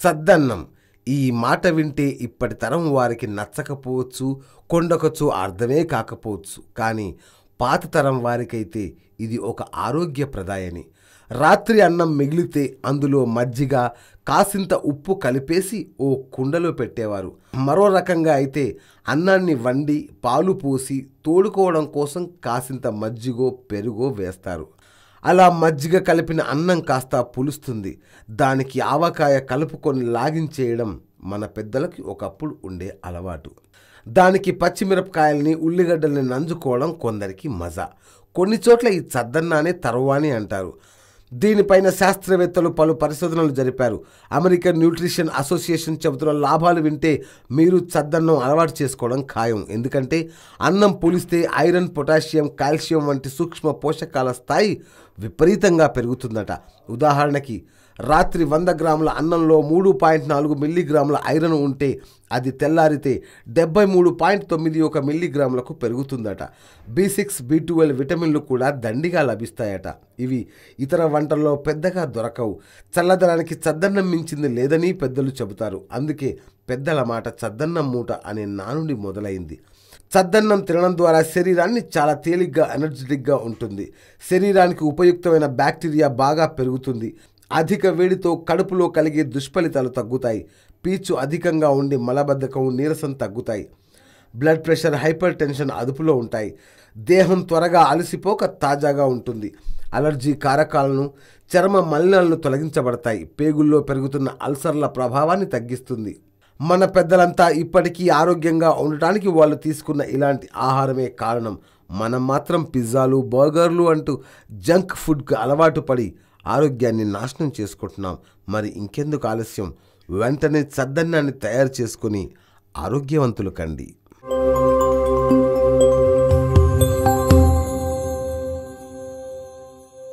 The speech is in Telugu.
చద్దన్నం ఈ మాట వింటే ఇప్పటి తరం వారికి నచ్చకపోవచ్చు కొండకొచ్చు అర్థమే కాకపోవచ్చు. కానీ పాత తరం వారికైతే ఇది ఒక ఆరోగ్యప్రదాయని. రాత్రి అన్నం మిగిలితే అందులో మజ్జిగ కాసింత ఉప్పు కలిపేసి ఓ కుండలో పెట్టేవారు. మరో రకంగా అయితే అన్నాన్ని వండి పాలు పోసి తోడుకోవడం కోసం కాసింత మజ్జిగో పెరుగో వేస్తారు. అలా మజ్జిగ కలిపిన అన్నం కాస్త పులుస్తుంది. దానికి ఆవకాయ కలుపుకొని లాగించేయడం మన పెద్దలకి ఒకప్పుడు ఉండే అలవాటు. దానికి పచ్చిమిరపకాయల్ని ఉల్లిగడ్డల్ని నంజుకోవడం కొందరికి మజా. కొన్ని చోట్ల ఈ చద్దన్నానే తరువాని అంటారు. దీనిపైన శాస్త్రవేత్తలు పలు పరిశోధనలు జరిపారు. అమెరికన్ న్యూట్రిషన్ అసోసియేషన్ చెబుతున్న లాభాలు వింటే మీరు చద్దన్నం అలవాటు చేసుకోవడం ఖాయం. ఎందుకంటే అన్నం పులిస్తే ఐరన్ పొటాషియం కాల్షియం వంటి సూక్ష్మ పోషకాల స్థాయి విపరీతంగా పెరుగుతుందట. ఉదాహరణకి రాత్రి వంద గ్రాముల అన్నంలో మూడు పాయింట్ నాలుగు మిల్లీగ్రాముల ఐరన్ ఉంటే అది తెల్లారితే డెబ్బై మూడు పాయింట్ తొమ్మిది ఒక మిల్లీగ్రాములకు పెరుగుతుందట. బి సిక్స్ బి ట్వెల్వ్ విటమిన్లు కూడా దండిగా లభిస్తాయట. ఇవి ఇతర వంటల్లో పెద్దగా దొరకవు. చల్లదనానికి చద్దన్నం మించింది లేదని పెద్దలు చెబుతారు. అందుకే పెద్దల మాట చద్దన్నం మూట అనే నానుడి మొదలైంది. చద్దన్నం తినడం ద్వారా శరీరాన్ని చాలా తేలిగ్గా ఎనర్జెటిక్గా ఉంటుంది. శరీరానికి ఉపయుక్తమైన బ్యాక్టీరియా బాగా పెరుగుతుంది. అధిక వేడితో కడుపులో కలిగే దుష్ఫలితాలు తగ్గుతాయి. పీచు అధికంగా ఉండి మలబద్ధకం నీరసం తగ్గుతాయి. బ్లడ్ ప్రెషర్ హైపర్ టెన్షన్ అదుపులో ఉంటాయి. దేహం త్వరగా అలసిపోక తాజాగా ఉంటుంది. అలర్జీ కారకాలను చర్మ మలినాలను తొలగించబడతాయి. పేగుల్లో పెరుగుతున్న అల్సర్ల ప్రభావాన్ని తగ్గిస్తుంది. మన పెద్దలంతా ఇప్పటికీ ఆరోగ్యంగా ఉండటానికి వాళ్ళు తీసుకున్న ఇలాంటి ఆహారమే కారణం. మనం మాత్రం పిజ్జాలు బర్గర్లు అంటూ జంక్ ఫుడ్కి అలవాటు పడి ఆరోగ్యాన్ని నాశనం చేసుకుంటున్నాం. మరి ఇంకెందుకు ఆలస్యం? వెంటనే చద్దన్నాన్ని తయారు చేసుకొని ఆరోగ్యవంతులు కండి.